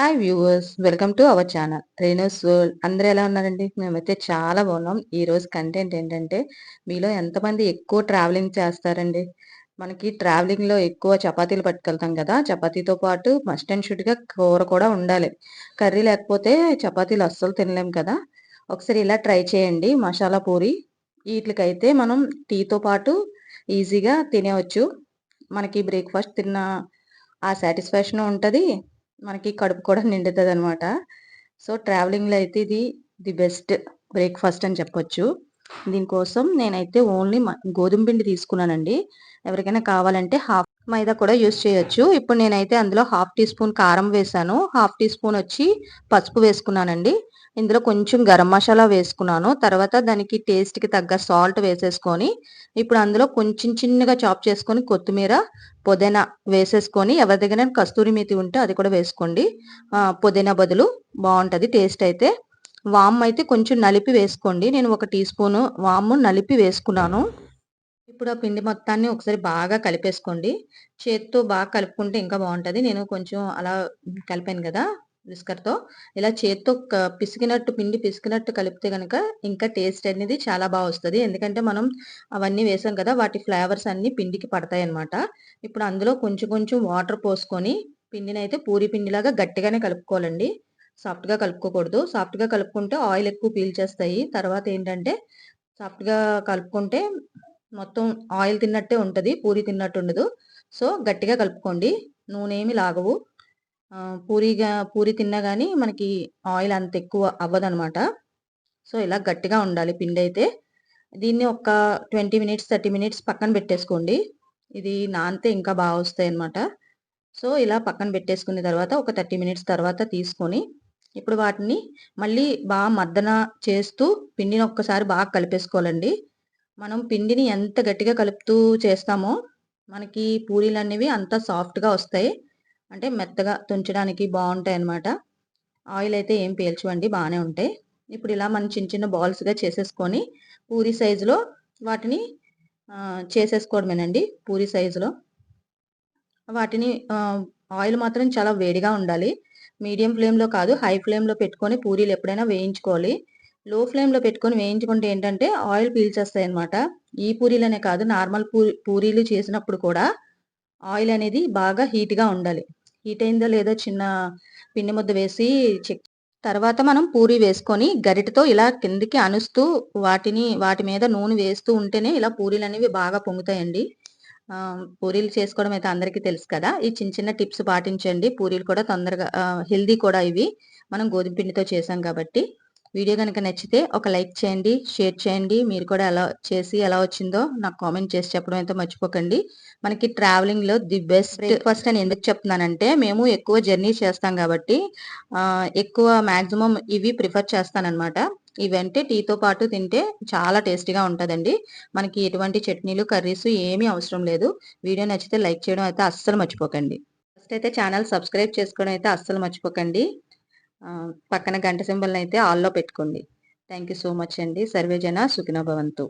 Hi viewers welcome to our channel Renu's world అందరూ ఎలా ఉన్నారండి? మేమైతే చాలా బాగున్నాం. ఈరోజు కంటెంట్ ఏంటంటే మీలో ఎంతమంది ఎక్కువ ట్రావెలింగ్ చేస్తారండి? మనకి ట్రావెలింగ్లో ఎక్కువ చపాతీలు పట్టుకెళ్తాం కదా? చపాతీతో పాటు మస్ట్ అండ్ షుడ్గా కూర కూడా ఉండాలి. కర్రీ లేకపోతే చపాతీలు అస్సలు తినలేం కదా? ఒకసారి ఇలా ట్రై చేయండి. మసాలా పూరి. వీటికైతే మనం టీతో పాటు ఈజీగా తినేవచ్చు. మనకి బ్రేక్ఫాస్ట్ తిన్న ఆ సాటిస్ఫాక్షన్ ఉంటుంది. మనకి కడుపు కూడా నిండుతుంది అనమాట సో ట్రావెలింగ్లో అయితే ఇది ది బెస్ట్ బ్రేక్ఫాస్ట్ అని చెప్పొచ్చు. దీనికోసం నేనైతే ఓన్లీ గోధుమ పిండి తీసుకున్నానండి. ఎవరికైనా కావాలంటే హాఫ్ మైదా కూడా యూస్ చేయొచ్చు. ఇప్పుడు నేనైతే అందులో హాఫ్ టీ స్పూన్ కారం వేసాను. హాఫ్ టీ స్పూన్ వచ్చి పసుపు వేసుకున్నానండి. ఇందులో కొంచెం గరం మసాలా వేసుకున్నాను. తర్వాత దానికి టేస్ట్కి తగ్గ సాల్ట్ వేసేసుకొని ఇప్పుడు అందులో కొంచెం చిన్నగా చాప్ చేసుకొని కొత్తిమీర పుదీనా వేసేసుకొని ఎవరి దగ్గర కస్తూరి మేతి ఉంటే అది కూడా వేసుకోండి. పుదీనా బదులు బాగుంటుంది టేస్ట్ అయితే. వామ్ అయితే కొంచెం నలిపి వేసుకోండి. నేను ఒక టీ స్పూన్ వాము నలిపి వేసుకున్నాను. ఇప్పుడు ఆ పిండి మొత్తాన్ని ఒకసారి బాగా కలిపేసుకోండి. చేత్తో బాగా కలుపుకుంటే ఇంకా బాగుంటుంది. నేను కొంచెం అలా కలిపాను కదా విస్కర్తో. ఇలా చేత్తో పిసికినట్టు పిండి పిసికినట్టు కలిపితే కనుక ఇంకా టేస్ట్ అనేది చాలా బాగా వస్తుంది. ఎందుకంటే మనం అవన్నీ వేసాం కదా వాటి ఫ్లేవర్స్ అన్ని పిండికి పడతాయి అనమాట ఇప్పుడు అందులో కొంచెం కొంచెం వాటర్ పోసుకొని పిండిని అయితే పూరి పిండిలాగా గట్టిగానే కలుపుకోవాలండి. సాఫ్ట్గా కలుపుకోకూడదు. సాఫ్ట్గా కలుపుకుంటే ఆయిల్ ఎక్కువ పీల్చేస్తాయి. తర్వాత ఏంటంటే సాఫ్ట్గా కలుపుకుంటే మొత్తం ఆయిల్ తిన్నట్టే ఉంటుంది పూరి తిన్నట్టు ఉండదు. సో గట్టిగా కలుపుకోండి. నూనె ఏమి లాగవు పూరిగా పూరి తిన్నా కానీ మనకి ఆయిల్ అంత ఎక్కువ అవ్వదనమాట. సో ఇలా గట్టిగా ఉండాలి పిండి అయితే దీన్ని ఒక ట్వంటీ మినిట్స్ థర్టీ మినిట్స్ పక్కన పెట్టేసుకోండి. ఇది నానితే ఇంకా బాగా వస్తాయి అనమాట సో ఇలా పక్కన పెట్టేసుకున్న తర్వాత ఒక థర్టీ మినిట్స్ తర్వాత తీసుకొని ఇప్పుడు వాటిని మళ్ళీ బాగా మద్దన చేస్తూ పిండిని ఒక్కసారి బాగా కలిపేసుకోవాలండి. మనం పిండిని ఎంత గట్టిగా కలుపుతూ చేస్తామో మనకి పూరీలు అనేవి అంత సాఫ్ట్గా వస్తాయి. అంటే మెత్తగా తుంచడానికి బాగుంటాయి అన్నమాట. ఆయిల్ అయితే ఏం పీల్చవండి బాగానే ఉంటాయి. ఇప్పుడు ఇలా మనం చిన్న చిన్న బాల్స్గా చేసేసుకొని పూరి సైజులో వాటిని చేసేసుకోవడమేనండి పూరి సైజులో. వాటిని ఆయిల్ మాత్రం చాలా వేడిగా ఉండాలి. మీడియం ఫ్లేమ్లో కాదు హై ఫ్లేమ్లో పెట్టుకొని పూరీలు ఎప్పుడైనా వేయించుకోవాలి. లో ఫ్లేమ్లో పెట్టుకొని వేయించుకుంటే ఏంటంటే ఆయిల్ పీల్చేస్తాయి అనమాట ఈ పూరీలనే కాదు నార్మల్ పూరి పూరీలు చేసినప్పుడు కూడా ఆయిల్ అనేది బాగా హీట్గా ఉండాలి. హీట్ అయిందో లేదో చిన్న పిండి ముద్ద వేసి చెక్ తర్వాత మనం పూరి వేసుకొని గరిటతో ఇలా కిందికి అనుస్తూ వాటిని వాటి మీద నూనె వేస్తూ ఉంటేనే ఇలా పూరీలు అనేవి బాగా పొంగుతాయండి. పూరీలు చేసుకోవడం అయితే అందరికీ తెలుసు కదా. ఈ చిన్న చిన్న టిప్స్ పాటించండి. పూరీలు కూడా తొందరగా హెల్దీ కూడా ఇవి. మనం గోధుమ పిండితో చేసాం కాబట్టి. వీడియో కనుక నచ్చితే ఒక లైక్ చేయండి షేర్ చేయండి. మీరు కూడా ఎలా చేసి ఎలా వచ్చిందో నాకు కామెంట్ చేసి చెప్పడం అయితే మర్చిపోకండి. మనకి ట్రావెలింగ్లో ది బెస్ట్ బ్రేక్ఫాస్ట్ అని ఎందుకు చెప్తున్నానంటే మేము ఎక్కువ జర్నీ చేస్తాం కాబట్టి ఎక్కువ మ్యాక్సిమం ఇవి ప్రిఫర్ చేస్తానమాట ఇవంటే టీతో పాటు తింటే చాలా టేస్టీగా ఉంటుందండి. మనకి ఎటువంటి చట్నీలు కర్రీస్ ఏమీ అవసరం లేదు. వీడియో నచ్చితే లైక్ చేయడం అయితే అస్సలు మర్చిపోకండి. ఫస్ట్ అయితే ఛానల్ సబ్స్క్రైబ్ చేసుకోవడం అయితే అస్సలు మర్చిపోకండి. పక్కన గంట సింబల్ని అయితే ఆల్లో పెట్టుకోండి. థ్యాంక్ యూ సో మచ్ అండి. సర్వేజన సుఖినభవంతు.